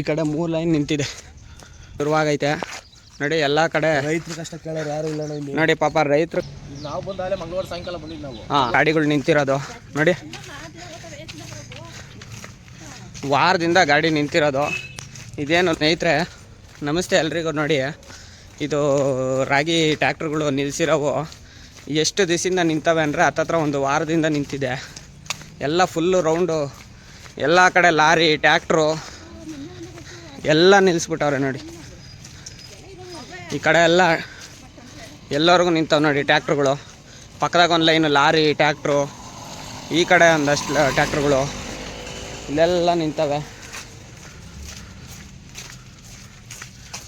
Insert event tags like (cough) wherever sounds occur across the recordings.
ಈ ಕಡೆ ಮೂರು ಲೈನ್ ನಿಂತಿದೆ. ಶುರುವಾಗೈತೆ. ನೋಡಿ ಎಲ್ಲ ಕಡೆ ರೈತರ ಕಷ್ಟ ಕೇಳೋರು ಯಾರು ಇಲ್ಲ ಅಣ್ಣ ಇಲ್ಲಿ. ನೋಡಿ ಪಾಪ ರೈತರು. ನಾವು ಬಂದಾಗಲೇ ಮಂಗಳವಾರ ಸಾಯಂಕಾಲ ಬಂದಿದ್ದು ನಾವು. ಹಾಂ ಗಾಡಿಗಳು ನಿಂತಿರೋದು. ನೋಡಿ. ವಾರದಿಂದ ಗಾಡಿ ನಿಂತಿರೋದು. ಇದೇನು ಸ್ನೇಹಿತರೆ ನಮಸ್ತೆ ಎಲ್ರಿಗೂ ನೋಡಿ. ಇದು ರಾಗಿ ಟ್ಯಾಕ್ಟ್ರುಗಳು ನಿಲ್ಲಿಸಿರೋವು ಎಷ್ಟು ದಿವಸದಿಂದ ನಿಂತವೆ ಅಂದರೆ ಹತ್ತತ್ರ ಒಂದು ವಾರದಿಂದ ನಿಂತಿದೆ. ಎಲ್ಲ ಫುಲ್ಲು ರೌಂಡು ಎಲ್ಲ ಕಡೆ ಲಾರಿ ಟ್ಯಾಕ್ಟ್ರು ಎಲ್ಲ ನಿಲ್ಲಿಸ್ಬಿಟ್ಟವ್ರೆ ನೋಡಿ. ಈ ಕಡೆ ಎಲ್ಲ ಎಲ್ಲರಿಗೂ ನಿಂತವೆ ನೋಡಿ ಟ್ಯಾಕ್ಟ್ರುಗಳು. ಪಕ್ಕದಾಗ ಒಂದು ಲೈನು ಲಾರಿ, ಟ್ಯಾಕ್ಟ್ರು. ಈ ಕಡೆ ಒಂದಷ್ಟು ಟ್ಯಾಕ್ಟ್ರುಗಳು. ಇಲ್ಲೆಲ್ಲ ನಿಂತವೆ.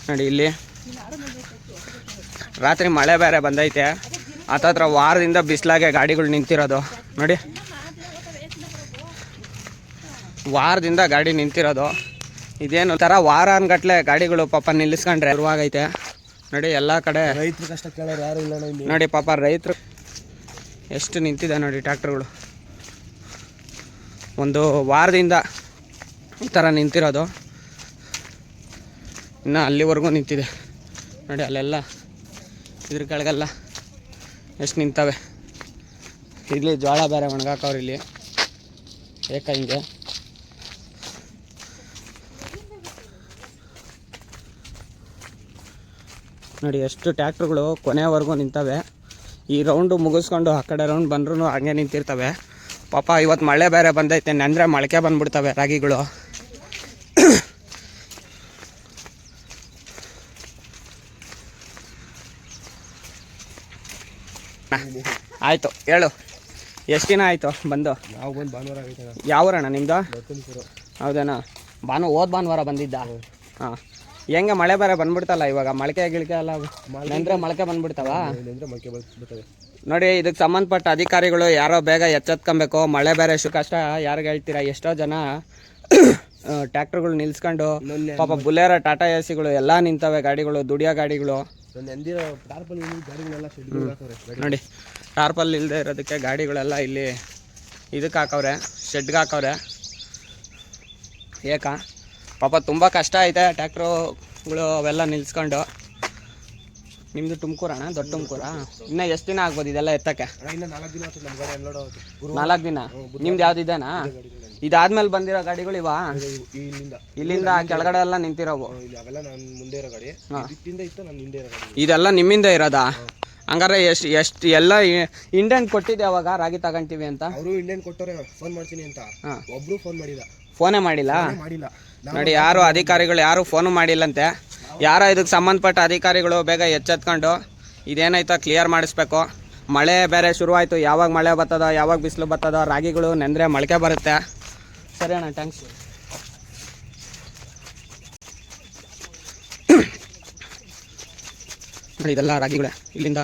ನೋಡಿ ಇಲ್ಲಿ. ರಾತ್ರಿ ಮಳೆ ಬೇರೆ ಬಂದೈತೆ. ಹತ್ತತ್ರ ವಾರದಿಂದ ಬಿಸಿಲಾಗೆ ಗಾಡಿಗಳು ನಿಂತಿರೋದು. ನೋಡಿ. ವಾರದಿಂದ ಗಾಡಿ ನಿಂತಿರೋದು. ಇದೇನು ತರ ವಾರ ಅನ್ಗಟ್ಲೆ ಗಾಡಿಗಳು ಪಾಪ ನಿಲ್ಲಿಸ್ಕೊಂಡ್ರೆ ಶುರುವಾಗೈತೆ. ನೋಡಿ ಎಲ್ಲ ಕಡೆ. ರೈತರ ಕಷ್ಟ ಕೇಳೋರು ಯಾರು ಇಲ್ಲ ನೋಡಿ ಪಾಪ ರೈತರು. ಎಷ್ಟು ನಿಂತಿದೆ ನೋಡಿ ಟ್ಯಾಕ್ಟ್ರುಗಳು ಒಂದು ವಾರದಿಂದ ಈ ಥರ ನಿಂತಿರೋದು. ಇನ್ನು ಅಲ್ಲಿವರೆಗೂ ನಿಂತಿದೆ. ನೋಡಿ ಅಲ್ಲೆಲ್ಲ ಇದ್ರ ಕೆಳಗೆಲ್ಲ ಎಷ್ಟು ನಿಂತವೆ. ಇಲ್ಲಿ ಜೋಳ ಬೇರೆ ಒಣಗಾಕವ್ರು ಇಲ್ಲಿ. ಏಕ ಹಿಂಗೆ. ನೋಡಿ ಎಷ್ಟು ಟ್ಯಾಕ್ಟ್ರುಗಳು ಕೊನೆವರೆಗೂ ನಿಂತವೆ. ಈ ರೌಂಡು ಮುಗಿಸ್ಕೊಂಡು ಆ ಕಡೆ ರೌಂಡ್ ಬಂದ್ರೂ ಹಂಗೆ ನಿಂತಿರ್ತವೆ. ಪಾಪ ಇವತ್ತು ಮಳೆ ಬೇರೆ ಬಂದೈತೆ. ಅಂದರೆ ಮೊಳಕೆ ಬಂದ್ಬಿಡ್ತವೆ ರಾಗಿಗಳು. ಆಯಿತು ಹೇಳು. ಎಷ್ಟು ದಿನ ಆಯಿತು ಬಂದು? ಯಾವ ಊರಣ್ಣ ನಿಮ್ಮದು ಹೌದೇನಾ? ಭಾನು ಹೋದ ಭಾನುವಾರ ಬಂದಿದ್ದ? ಹಾಂ. ಹೆಂಗೆ ಮಳೆ ಬರ ಬಂದ್ಬಿಡ್ತಲ್ಲ ಇವಾಗ? ಮೊಳಕೆ ಗಿಳಕೆ ಎಲ್ಲ ನೆಂದ್ರೆ ಮೊಳಕೆ ಬಂದ್ಬಿಡ್ತಾವ? ಮೊಳಕೆ ನೋಡಿ ಇದಕ್ಕೆ ಸಂಬಂಧಪಟ್ಟ ಅಧಿಕಾರಿಗಳು ಯಾರೋ ಬೇಗ ಎಚ್ಚೆತ್ಕೊಬೇಕು. ಮಳೆ ಬೇರೆ ಎಷ್ಟು ಕಷ್ಟ. ಯಾರಿಗೆ ಹೇಳ್ತೀರಾ? ಎಷ್ಟೋ ಜನ (coughs) ಟ್ಯಾಕ್ಟರ್ಗಳು ನಿಲ್ಸ್ಕೊಂಡು ಪಾಪ ಬುಲೆರ ಟಾಟಾ ಎ ಸಿಗಳು ಎಲ್ಲ ನಿಂತವೆ ಗಾಡಿಗಳು ದುಡಿಯೋ ಗಾಡಿಗಳು. ನೋಡಿ ಟಾರ್ಪಲ್ ಇಲ್ಲದೆ ಇರೋದಕ್ಕೆ ಗಾಡಿಗಳೆಲ್ಲ ಇಲ್ಲಿ ಇದಕ್ಕೆ ಹಾಕವ್ರೆ ಶೆಡ್ಗೆ ಹಾಕವ್ರೆ. ಏಕ? ಪಾಪ ತುಂಬ ಕಷ್ಟ ಐತೆ ಟ್ಯಾಕ್ಟ್ರುಗಳು ಅವೆಲ್ಲ ನಿಲ್ಸ್ಕೊಂಡು. ನಿಮ್ಮದು ತುಮಕೂರಣ್ಣ ದೊಡ್ಡ ತುಮಕೂರ? ಇನ್ನ ಎಷ್ಟು ದಿನ ಆಗ್ಬೋದು ಇದೆಲ್ಲ ಎತ್ತಕ್ಕೆ? ನಾಲ್ಕು ದಿನ. ನಿಮ್ದು ಯಾವ್ದು ಇದೇನಾ? ಇದಾದ್ಮೇಲೆ ಬಂದಿರೋ ಗಾಡಿಗಳು ಇವಾ? ಇಲ್ಲಿಂದ ಕೆಳಗಡೆ ಎಲ್ಲ ನಿಂತಿರೋವು? ಇದೆಲ್ಲ ನಿಮ್ಮಿಂದ ಇರೋದಾ? ಹಂಗಾರೆ ಎಷ್ಟು ಎಷ್ಟು ಎಲ್ಲ ಇಂಡಿಯನ್ ಕೊಟ್ಟಿದ್ದೆ ಅವಾಗ ರಾಗಿ ತಗೊಂತೀವಿ ಅಂತ. ಅವರು ಇಂಡಿಯನ್ ಕೊಟ್ಟರೆ ಫೋನ್ ಮಾಡ್ತೀನಿ ಅಂತ. ಹಾಂ. ಒಬ್ರು ಫೋನ್ ಮಾಡಿಲ್ಲ? ಫೋನೇ ಮಾಡಿಲ್ಲ. ಮಾಡಿಲ್ಲ ನೋಡಿ ಯಾರು ಅಧಿಕಾರಿಗಳು ಯಾರು ಫೋನು ಮಾಡಿಲ್ಲಂತೆ. ಯಾರೋ ಇದಕ್ಕೆ ಸಂಬಂಧಪಟ್ಟ ಅಧಿಕಾರಿಗಳು ಬೇಗ ಎಚ್ಚೆತ್ಕೊಂಡು ಇದೇನಾಯ್ತೋ ಕ್ಲಿಯರ್ ಮಾಡಿಸ್ಬೇಕು. ಮಳೆ ಬೇರೆ ಶುರುವಾಯಿತು. ಯಾವಾಗ ಮಳೆ ಬರ್ತದೋ ಯಾವಾಗ ಬಿಸಿಲು ಬರ್ತದೋ ರಾಗಿಗಳು ನೆಂದರೆ ಮೊಳಕೆ ಬರುತ್ತೆ. ಸರಿ ಅಣ್ಣ ಥ್ಯಾಂಕ್ಸ್ ಇದೆಲ್ಲ ರಾಗಿಗಳೇ ಇಲ್ಲಿಂದ.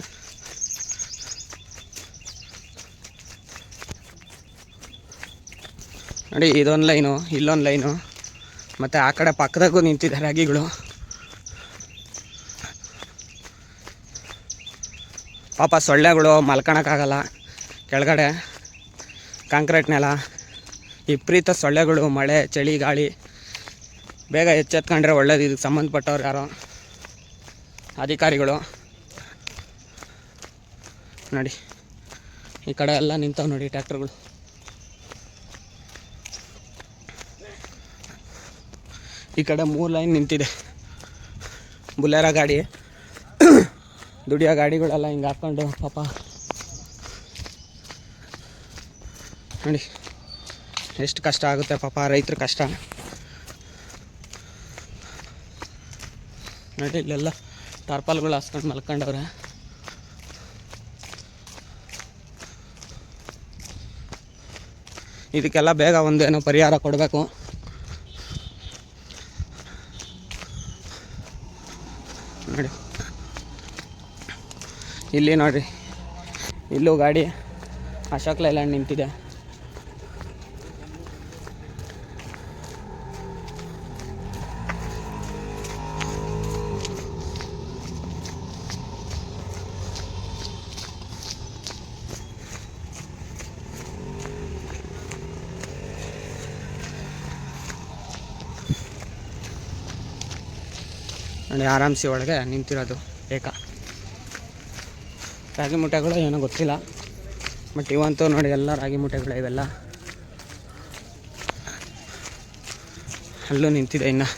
ನೋಡಿ, ಇದೊಂದು ಲೈನು, ಇಲ್ಲೊಂದು ಲೈನು. ಮತ್ತು ಆ ಕಡೆ ಪಕ್ಕದಾಗೂ ನಿಂತಿದೆ ರಾಗಿಗಳು. ಪಾಪ ಸೊಳ್ಳೆಗಳು ಮಲ್ಕೊಳಕ್ಕಾಗಲ್ಲ ಕೆಳಗಡೆ ಕಾಂಕ್ರೀಟ್ ನೆಲ, ವಿಪರೀತ ಸೊಳ್ಳೆಗಳು, ಮಳೆ, ಚಳಿ, ಗಾಳಿ. ಬೇಗ ಎಚ್ಚೆತ್ಕೊಂಡ್ರೆ ಒಳ್ಳೇದು, ಇದಕ್ಕೆ ಸಂಬಂಧಪಟ್ಟವ್ರು ಯಾರೋ. ಅಧಿಕಾರಿಗಳು. ನೋಡಿ, ಈ ಕಡೆ ಎಲ್ಲ ನಿಂತವೆ ನೋಡಿ ಟ್ಯಾಕ್ಟರ್ಗಳು ಈ ಕಡೆ ಮೂರು ಲೈನ್ ನಿಂತಿದೆ. ಬುಲೆರ ಗಾಡಿ, ದುಡಿಯೋ ಗಾಡಿಗಳೆಲ್ಲ ಹಿಂಗೆ ಹಾಕ್ಕೊಂಡು ಪಾಪ. ನೋಡಿ, ಎಷ್ಟು ಕಷ್ಟ ಆಗುತ್ತೆ ಪಾಪ, ರೈತರ ಕಷ್ಟ. ನೋಡಿ, ಇಲ್ಲೆಲ್ಲ ಟಾರ್ಪಾಲ್ಗಳು ಹಾಸ್ಕೊಂಡು ಮಲ್ಕೊಂಡವ್ರೆ. ಇದಕ್ಕೆಲ್ಲ ಬೇಗ ಒಂದೇನೋ ಪರಿಹಾರ ಕೊಡಬೇಕು. ನೋಡಿ. ಇಲ್ಲಿ ನೋಡಿರಿ. ಇಲ್ಲೂ ಗಾಡಿ ಅಶೋಕ್ ಲೈಲ್ಯಾಂಡ್ ನಿಂತಿದೆ. ನೋಡಿ ಆರಾಮ್ಸಿ ಒಳಗೆ ನಿಂತಿರೋದು ಏಕ. ರಾಗಿ ಮೂಟೆಗಳು ಏನೋ ಗೊತ್ತಿಲ್ಲ. ಬಟ್ ಇವಂತೂ ನೋಡಿ ಎಲ್ಲ ರಾಗಿ ಮೂಟೆಗಳು ಇವೆಲ್ಲ. ಅಲ್ಲೂ ನಿಂತಿದೆ ಇನ್ನು.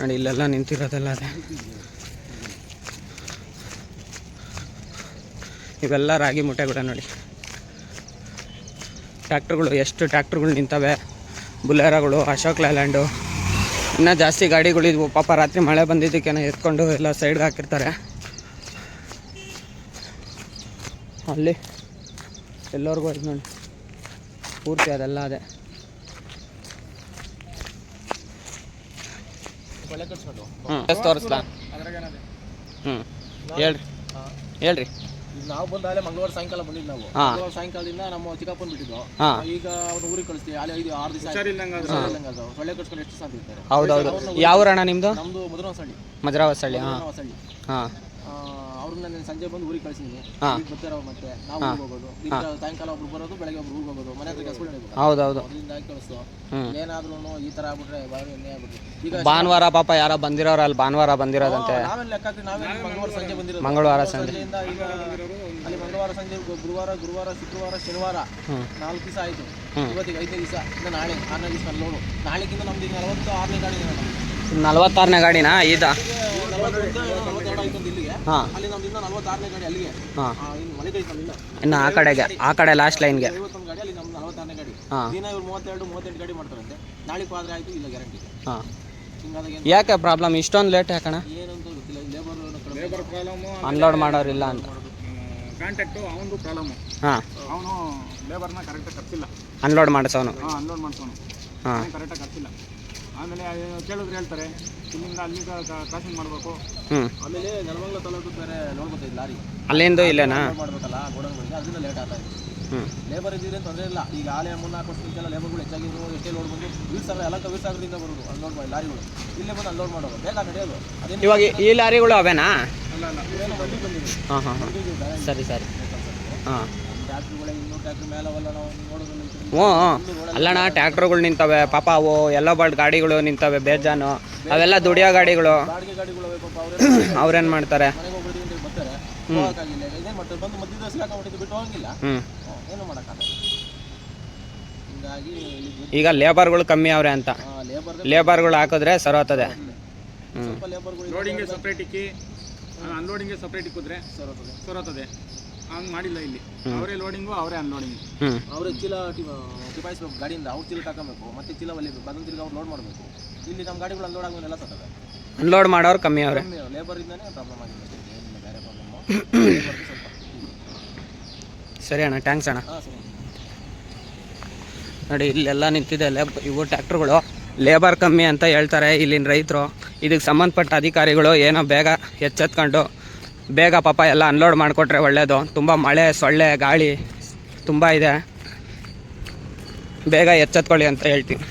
ನೋಡಿ ಇಲ್ಲೆಲ್ಲ ನಿಂತಿರೋದೆಲ್ಲ ಅದೇ. ಇವೆಲ್ಲ ರಾಗಿ ಮೂಟೆಗಳು ನೋಡಿ. ಟ್ಯಾಕ್ಟ್ರುಗಳು ಎಷ್ಟು ಟ್ಯಾಕ್ಟ್ರುಗಳು ನಿಂತವೆ ಬುಲೆರೋಗಳು ಅಶೋಕ್ ಲ್ಯಾಂಡು ಇನ್ನೂ ಜಾಸ್ತಿ ಗಾಡಿಗಳಿದ್ವು ಪಾಪ ರಾತ್ರಿ ಮಳೆ ಬಂದಿದ್ದಕ್ಕೇನೋ ಎತ್ಕೊಂಡು ಎಲ್ಲ ಸೈಡ್ಗೆ ಹಾಕಿರ್ತಾರೆ. ಅಲ್ಲಿ ಎಲ್ಲರಿಗೂ ಇದು ನೋಡಿ. ಪೂರ್ತಿ ಅದೆಲ್ಲ ಅದೇ. ಹ್ಞೂ ತೋರಿಸ್ಲಾ? ಹ್ಞೂ ಹೇಳ್ರಿ. ಹೇಳ್ರಿ. ನಾವು ಬಂದಾಗಲೇ ಮಂಗಳವಾರ ಸಾಯಂಕಾಲ ಬಂದಿದ್ದು ನಾವು. ಮಂಗಳವಾರ ಸಾಯಂಕಾಲದಿಂದ ನಮ್ಮ ಚಿಕ್ಕಪ್ಪನ ಬಿಟ್ಟಿದ್ದು. ಈಗ ಅವ್ರ ಊರಿಗೆ ಕಳಿಸ್ತೀವಿ. ಅಲ್ಲಿ ಐದು ಆರು ದಿವಸ ಸೊಳ್ಳೆ ಕಟ್ಸ್ಕೊಂಡು ಎಷ್ಟು ಸಾಧ್ಯ ಇರ್ತಾರೆ ಹೌದೌದು. ಯಾವ ಅಣ್ಣ ನಿಮ್ದು? ನಮ್ದು ಮಧುರವಸಳ್ಳಿ. ಮದ್ರಾವಸಳ್ಳಿ ಹಾಂ. ಹಾಂ. ಅವ್ರನ್ನ ನಾನು ಸಂಜೆ ಬಂದು ಊರಿಗೆ ಕಳಿಸಿದ್ದೀನಿ. ಬರ್ತಾರೆ ಅವ್ರು ಮತ್ತೆ. ನಾವು ಊರಿಗೆ ಹೋಗೋದು. ಈಗ ಸಾಯಂಕಾಲ ಒಬ್ರು ಬರೋದು ಬೆಳಗ್ಗೆ ಒಬ್ರು ಊರಿಗೆ ಹೋಗೋದು. ಮನೆ ಹತ್ರ ಕೆಲಸಗಳು ಹೌದೌದು ಕಳಿಸ್ತು ಏನಾದ್ರೂ ಈ ತರ ಆಗ್ಬಿಟ್ರೆ ಬಾರಿ ಎಣ್ಣೆ ಆಗ್ಬಿಟ್ಟು ಈಗ ಭಾನುವಾರ ಪಾಪ ಯಾರ ಬಂದಿರೋರು ಅಲ್ಲಿ ಭಾನುವಾರ ಬಂದಿರೋದಂತೆ. ನಾವೇನು ಲೆಕ್ಕ ಹಾಕಿ ನಾವೇ ಮಂಗಳವಾರ ಸಂಜೆ ಬಂದಿರೋದು. ಮಂಗಳವಾರ ಸಂಜೆ. ಸಂಜೆಯಿಂದ ಈಗ ಅಲ್ಲಿ ಮಂಗಳವಾರ ಸಂಜೆ ಗುರುವಾರ ಗುರುವಾರ ಶುಕ್ರವಾರ ಶನಿವಾರ ನಾಲ್ಕು ದಿವಸ ಆಯ್ತು. ಇವತ್ತಿಗೆ ಐದನೇ ದಿವಸ. ಇನ್ನು ನಾಳೆ ಆರನೇ ದಿವಸ ಲೋಡು ನಾಳೆಗಿಂತ ನಮ್ದು ಈಗ ನಲವತ್ತು ಆರನೇ ಗಾಡಿ. ನಲ್ವತ್ತಾರನೇ ಗಾಡಿನಾ? ಇಲ್ಲಿಗೆ ಹಾಂ. ಇನ್ನೂ ಆ, ಕಡೆಗೆ ಆ ಕಡೆ ಲಾಸ್ಟ್ ಲೈನ್ಗೆ ಹಾಂ. ದಿನ ಇವ್ರು ಮೂವತ್ತೆರಡು ಮೂವತ್ತೆಂಟು ಗಾಡಿ ಮಾಡ್ತಾರಂತೆ ನಾಳೆ ಆದ್ರೆ ಆಯ್ತು ಇಲ್ಲ ಗ್ಯಾರಂಟಿ ಹಾಂ. ಯಾಕೆ ಪ್ರಾಬ್ಲಮ್ ಇಷ್ಟೊಂದು ಲೇಟ್ ಯಾಕಣ? ಏನಂತ ಲೇಬರ್ ಲೇಬರ್ ಪ್ರಾಬ್ಲಮ್ಮು ಅನ್ಲೋಡ್ ಮಾಡೋರಿಲ್ಲ ಅಂತ. ಕಾಂಟ್ಯಾಕ್ಟು ಅವನದು ಪ್ರಾಬ್ಲಮ್ಮು ಹಾಂ. ಅವನು ಲೇಬರ್ನ ಕರೆಕ್ಟಾಗಿ ಕರ್ಸಿಲ್ಲ ಅನ್ಲೋಡ್ ಮಾಡಿಸೋನು. ಹಾಂ ಅನ್ಲೋಡ್ ಮಾಡ್ಸೋನು. ಹಾಂ. ಕರೆಕ್ಟಾಗಿ ಕರ್ಸಿಲ್ಲ ಆಮೇಲೆ ಕೇಳಿದ್ರೆ ಹೇಳ್ತಾರೆ ಇಲ್ಲಿಂದ ಅಲ್ಲಿಂದ ಕ್ರಾಸಿಂಗ್ ಮಾಡಬೇಕು. ಆಮೇಲೆ ನೆಲಮಂಗಲ ತಾಲೂಕು ಬೇರೆ ಲೋಡ್ ಬರ್ತಿದ್ದು ಲಾರಿ. ಅಲ್ಲಿಂದ ಇಲ್ಲೇನಾ? ಮಾಡ್ಬೇಕಲ್ಲ ಗೋಡನ್ಗಳಿಗೆ ಅದರಿಂದ ಲೇಟ್ ಆಗ್ತಾ ಇದೆ. ಲೇಬರ್ ಇದ್ದಿದ್ರೆ ತೊಂದರೆ ಇಲ್ಲ. ಈಗ ಆಲೆ ಮೂರ್ನಾಲ್ಕು ವರ್ಷಕ್ಕೆಲ್ಲ ಲೇಬರ್ಗಳು ಹೆಚ್ಚಾಗಿದ್ರು ಎಷ್ಟೇ ಲೋಡ್ ಬಂದು ವೀರ್ ಸಾಗರ ಎಲ್ಲ ವೀರ್ ಸಾಗರದಿಂದ ಬರೋದು ಅನ್ಲೋಡ್ ಮಾಡಿ ಲಾರಿಗಳು. ಇಲ್ಲೇ ಬಂದು ಅನ್ಲೋಡ್ ಮಾಡೋದು ಬೇಗ ನಡೆಯೋದು ಅದೇನು ಇವಾಗ ಈ ಲಾರಿಗಳು ಅವೇನಾ? ಅಲ್ಲ ಅಲ್ಲ. ಇವೇನೋ ಬಂದಿದೆ ಹಾಂ ಹಾಂ ಸರಿ ಸರಿ. ಹಾಂ. ಹ್ಞೂ ಅಲ್ಲಣ್ಣ ಟ್ಯಾಕ್ಟ್ರುಗಳು ನಿಂತವೆ ಪಾಪ ಅವು ಎಲ್ಲೋ ಬರ್ಡ್ ಗಾಡಿಗಳು ನಿಂತವೆ ಬೇಜಾನು. ಅವೆಲ್ಲ ದುಡಿಯೋ ಗಾಡಿಗಳು. ಅವ್ರೇನ್ ಮಾಡ್ತಾರೆ? (coughs) ಹ್ಞೂ ಈಗ ಲೇಬರ್ಗಳು ಕಮ್ಮಿ ಅವ್ರೆ ಅಂತ. ಲೇಬರ್ ಲೇಬರ್ಗಳು ಹಾಕಿದ್ರೆ ಸರೋತದೆ. ಹ್ಞೂ ಸಪ್ರೇಟ್ ಇಕ್ಕಿ ಅನ್ಲೋಡಿಂಗ್ಗೆ ಸಪ್ರೇಟ್ ಇಕ್ಕಿದ್ರೆ ಸರೋತದೆ. ಸರೋತದೆ. ಹಂಗೆ ಮಾಡಿಲ್ಲ ಇಲ್ಲಿ. ಅವರೇ ಲೋಡಿಂಗು ಅವರೇ ಅನ್ಲೋಡಿಂಗು ಅವರೇ ಚೀಲ ಟಿಪಾಯಿಸ್ಬೇಕು ಗಾಡಿಯಿಂದ ಅವ್ರ ಚೀಲ ಹಾಕಬೇಕು ಮತ್ತೆ ಚೀಲ ಒಲಿಬೇಕು ಅದನ್ನ ತಿರ್ಗಿ ಅವ್ರು ಲೋಡ್ ಮಾಡಬೇಕು. ಇಲ್ಲಿ ನಮ್ಮ ಗಾಡಿಗಳು ಅನ್ಲೋಡ್ ಆಗೋದೆಲ್ಲ ಸತ್ತದ. ಅನ್ಲೋಡ್ ಮಾಡೋರು ಕಮ್ಮಿ ಅವರೇ. ಲೇಬರ್ ಇಂದಾನೆ ಪ್ರಾಬ್ಲಮ್ ಆಗಿದೆ. ಏನಿಲ್ಲ ಬೇರೆ ಪ್ರಾಬ್ಲಮ್ಮು ಸರಿ ಅಣ್ಣ ಥ್ಯಾಂಕ್ಸ್ ಅಣ್ಣ. ಸರಿ. ನೋಡಿ ಇಲ್ಲೆಲ್ಲ ನಿಂತಿದೆ ಲೇಬ್ ಇವು ಟ್ಯಾಕ್ಟ್ರುಗಳು ಲೇಬರ್ ಕಮ್ಮಿ ಅಂತ ಹೇಳ್ತಾರೆ ಇಲ್ಲಿನ ರೈತರು. ಇದಕ್ಕೆ ಸಂಬಂಧಪಟ್ಟ ಅಧಿಕಾರಿಗಳು ಏನೋ ಬೇಗ ಎಚ್ಚೆತ್ಕೊಂಡು ಬೇಗ ಪಾಪ ಎಲ್ಲ ಅನ್ಲೋಡ್ ಮಾಡಿಕೊಟ್ರೆ ಒಳ್ಳೆಯದು ತುಂಬ ಮಳೆ, ಸೊಳ್ಳೆ, ಗಾಳಿ ತುಂಬ ಇದೆ. ಬೇಗ ಎಚ್ಚೆತ್ಕೊಳ್ಳಿ ಅಂತ ಹೇಳ್ತೀವಿ